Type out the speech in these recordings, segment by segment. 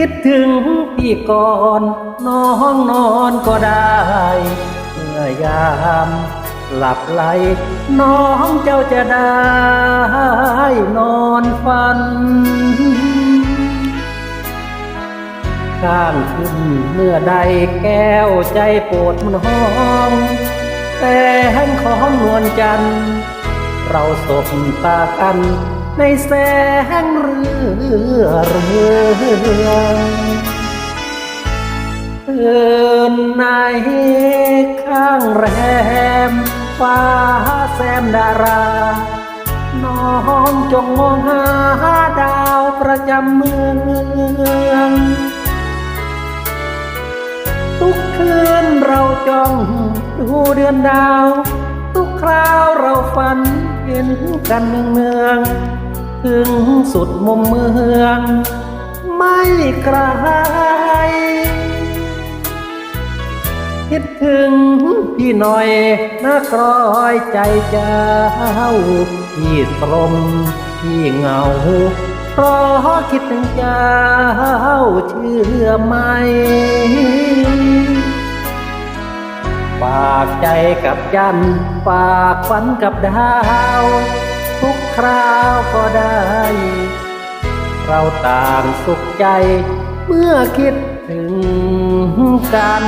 คิดถึงพี่ก่อนน้องนอนก็ได้เมื่อยามหลับไหลน้องเจ้าจะได้นอนฝัน ข้างขึ้นเมื่อใดแก้วใจปวดมันห้องแต่แห่งของนวลจันทร์เราสบตากัน ในแสงเรือเรืองเตือนในข้างแรมฟ้าแซมดารา น้องจงมองหาดาวประจำเมือง ทุกคืนเราจ้องดูเดือนดาว ทุกคราวเราฝันเห็นกันเนือง ถึงสุดมุมเมือง ไม่ไกลคิดถึงพี่หน่อยนะคอยใจเจ้าพี่ตรมพี่เหงาเพราะคิดถึงเจ้าเชื่อไหมฝากใจกับยันฝากฝันกับดาว คราวก็ได้ เราต่างสุขใจเมื่อคิดถึงกัน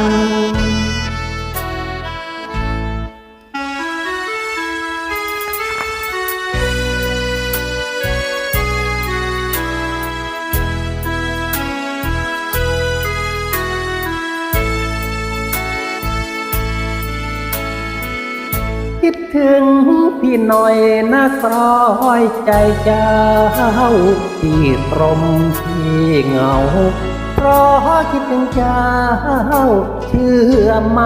ดถึงพี่หน่อยนะคอยใจเจ้าพี่ตรมพี่เงา เพราะคิดถึงเจ้าเชื่อไหม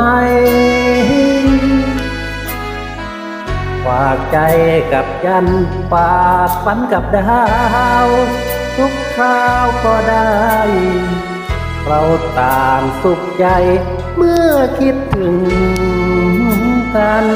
ฝากใจกับยันฝากฝันกับดาว ทุกคราวก็ได้ เราต่างสุขใจเมื่อคิดถึงกัน